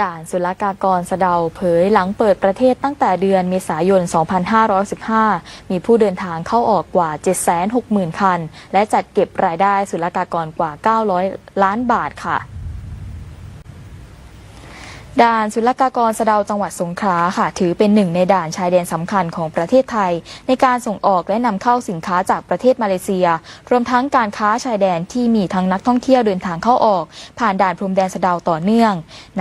ด่านศุลกากรสะเดาเผยหลังเปิดประเทศตั้งแต่เดือนเมษายน 2515 มีผู้เดินทางเข้าออกกว่า 760,000 คัน และจัดเก็บรายได้ศุลกากรกว่า 900 ล้านบาทค่ะ ด่านศุลกากรสะเดาจังหวัดสงขลาค่ะ ถือเป็นหนึ่งในด่านชายแดนสำคัญของประเทศไทย ในการส่งออกและนำเข้าสินค้าจากประเทศมาเลเซีย รวมทั้งการค้าชายแดนที่มีทั้งนักท่องเที่ยวเดินทางเข้าออก ผ่านด่านพรมแดนสะเดาต่อเนื่อง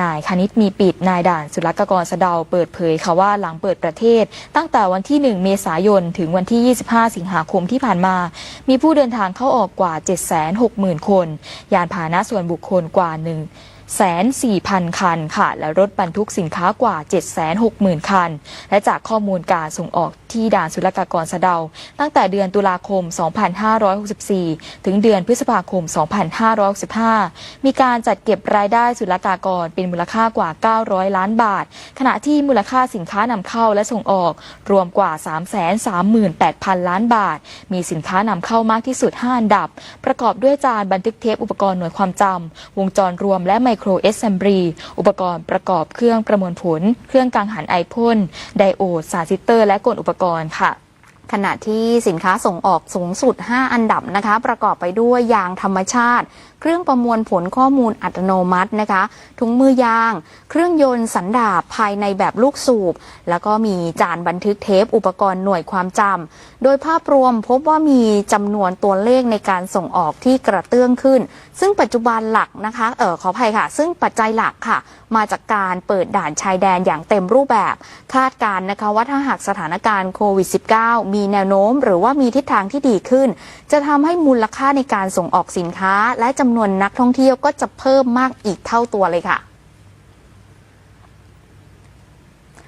นายคณิตมีปิดนายด่านศุลกากรสะเดาเปิดเผยค่ะว่าหลังเปิดประเทศ ตั้งแต่วันที่ 1 เมษายนถึงวันที่ 25 สิงหาคมที่ผ่านมา มีผู้เดินทางเข้าออกกว่า 760,000 คน ยานพาหนะส่วนบุคคลกว่า1 แสนสี่พันคันค่ะ และรถบรรทุกสินค้ากว่า 7 6 0 0 0 0 คัน และจากข้อมูลการส่งออกที่ด่านศุลกากรสะเดา ตั้งแต่เดือนตุลาคม 2564 ถึงเดือนพฤษภาคม 2565 มีการจัดเก็บรายได้ศุลกากรเป็นมูลค่ากว่า 900 ล้านบาท ขณะที่มูลค่าสินค้านำเข้าและส่งออกรวมกว่า 338,000 ล้านบาท มีสินค้านำเข้ามากที่สุด 5 อันดับ ประกอบด้วยจานบันทึกเทปอุปกรณ์หน่วยความจำวงจรรวมและไมโครเอสเซมบรีอุปกรณ์ประกอบเครื่องประมวลผล เครื่องกังหันไอพ่นไดโอดสาซิสเตอร์ และกลอุปกรณ์ค่ะ ขณะที่สินค้าส่งออกสูงสุด 5 อันดับนะคะ ประกอบไปด้วยยางธรรมชาติ เครื่องประมวลผลข้อมูลอัตโนมัตินะคะ ถุงมือยาง เครื่องยนต์สันดาปภายในแบบลูกสูบ แล้วก็มีจานบันทึกเทปอุปกรณ์หน่วยความจำ โดยภาพรวมพบว่ามีจำนวนตัวเลขในการส่งออกที่กระเตื้องขึ้น ซึ่งปัจจุบันหลักนะคะเออขออภัยค่ะ ซึ่งปัจจัยหลักค่ะ มาจากการเปิดด่านชายแดนอย่างเต็มรูปแบบ คาดการณ์นะคะว่าถ้าหากสถานการณ์โควิด -19 มีแนวโน้ม หรือว่ามีทิศทางที่ดีขึ้น จะทำให้มูลค่าในการส่งออกสินค้า และจำนวนนักท่องเที่ยวก็จะเพิ่มมากอีกเท่าตัวเลยค่ะ